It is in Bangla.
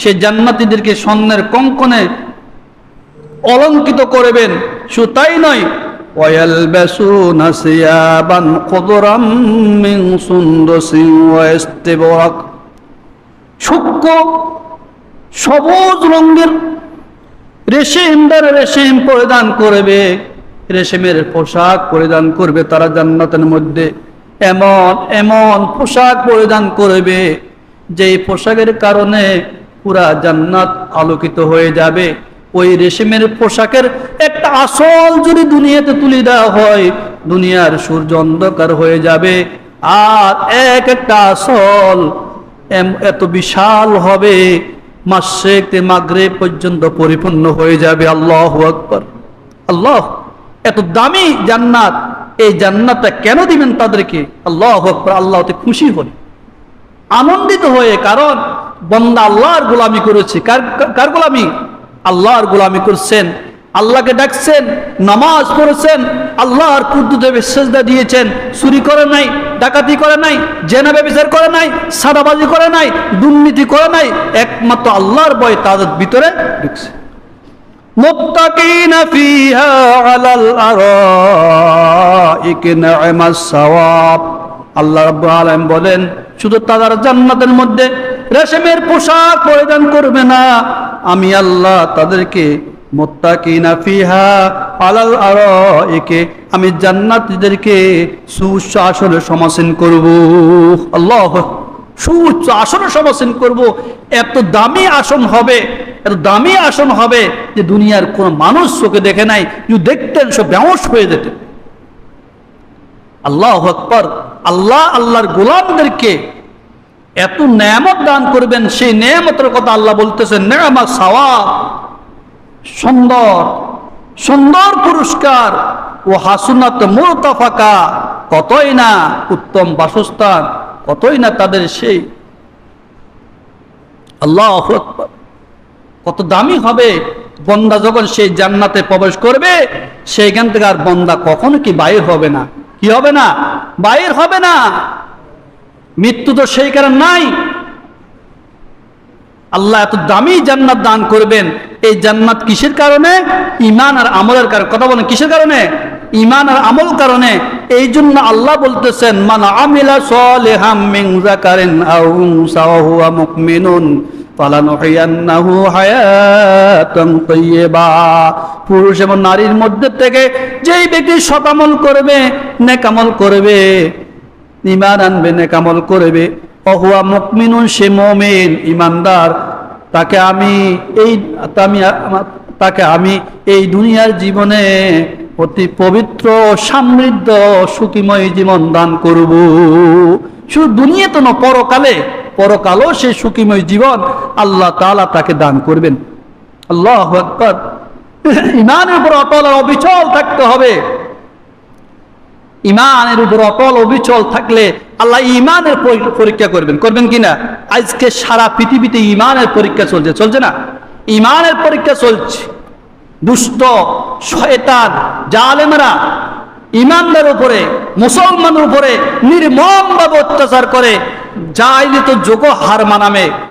সে জান্নাতীদেরকে স্বর্ণের কঙ্কনে অলঙ্কিত করবেন শুধু তাই নয় ويلبسون ثيابا خضرا من سندس واستبرق সূক্ষ্ম সবুজ রঙের রেশিমদার রেশিম পরিধান করবে রেশমের পোশাক পরিধান করবে তারা জান্নাতের মধ্যে এমন এমন পোশাক পরিধান করবে যেই পোশাকের কারণে পুরা জান্নাত আলোকিত হয়ে যাবে। ওই রেশমের পোশাকের একটা আসল যদি দুনিয়াতে তুলে দেওয়া হয়, দুনিয়ার সূর্য অন্ধকার হয়ে যাবে। আর এক একটা আসল এত বিশাল হবে, মাসেক মাগরে পর্যন্ত পরিপূর্ণ হয়ে যাবে। আল্লাহ আকবর। আল্লাহ, এত দামি জান্নাত, এই জান্নাতটা কেন দিবেন তাদেরকে? আল্লাহ আকবর, আল্লাহ অতি খুশি হয়ে আনন্দিত হয়ে, কারণ বন্দা আল্লাহর গোলামি করেছে। কার কার গোলামি? আল্লাহর গোলামি করছেন। আল্লাহকে ডাকছেন, নামাজ পড়েছেন, আল্লাহর কুদ্দুদেবে সেজদা দিয়েছেন। চুরি করে নাই, ডাকাতি করে নাই, জেনা ব্যবচার করে নাই, সাদাবাজি করে নাই, দুর্নীতি করে নাই, একমাত্র আল্লাহর বয় তাদের ভিতরে ঢুকছে। আল্লাহ রাব্বুল আলামিন বলেন, শুধু তাদের জান্নাতের মধ্যে রেশমের পোশাক পরিধান করবে না। আমি আল্লাহ তাদেরকে মুত্তাকিনা ফিহা আলাল আরাইকে, আমি জান্নাতীদেরকে সুউচ্চ আসনে সমাসীন করব। আল্লাহ সুউচ্চ আসনে সমাসীন করব। এত দামি আসন হবে, এত দামি আসন হবে যে দুনিয়ার কোন মানুষ চোখে দেখে নাই, যদি দেখতেন সব ব্যবস হয়ে যেতেন আল্লাহ আকবর। আল্লাহ আল্লাহর গোলামদেরকে এত নেয়ামত দান করবেন, সেই নেয়ামতের কথা আল্লাহ বলতেছেন নেয়ামত সাওয়াব, সুন্দর সুন্দর পুরস্কার, ও হাসুনাত মুরতাফাকা, কতই না উত্তম বাসস্থান, কতই না তাদের সেই আল্লাহ কত দামি হবে, বন্দা যখন সেই জান্নাতে প্রবেশ করবে, সেইখান থেকে আর বন্দা কখনো কি বাইর হবে না। কি হবে না? বাইর হবে না। মৃত্যু তো সেই কারণ নাই। আল্লাহ এত দামি জান্নাত দান করবেন। এই জান্নাত কিসের কারণে? ইমান আর আমলের কারণে। কথা বলেন, কিসের কারণে? ইমান আর আমল কারণে। এই জন্য আল্লাহ বলতেছেন, মান আমিলা পুরুষ এবং নারীর মধ্যে থেকে যেই ব্যক্তি সতামল করবে নেকামল করবে ইমান আনবে, নেকামল করবে। অহুয়া মুকমিনুন, সে মমিন ইমানদার তাকে আমি এই তাকে আমি এই দুনিয়ার জীবনে অতি পবিত্র, সমৃদ্ধ, সুখীময় জীবন দান করব। শুধু দুনিয়া তো না পরকালে, পরকালও সে সুখীময় জীবন আল্লাহ তাআলা তাকে দান করবেন। আল্লাহ ইমানের উপর অটল অবিচল থাকতে হবে। ইমানের উপর অটল অবিচল থাকলে আল্লাহ ইমানের পরি- পরীক্ষা করবেন। করবেন কিনা আজকে সারা পৃথিবীতে ইমানের পরীক্ষা চলছে। চলছে না? ইমানের পরীক্ষা চলছে। দুষ্ট, শয়তান, জালেমরা ইমানদের উপরে মুসলমানের উপরে নির্মমভাবে অত্যাচার করে যাইলে তো যোগ হার মানামে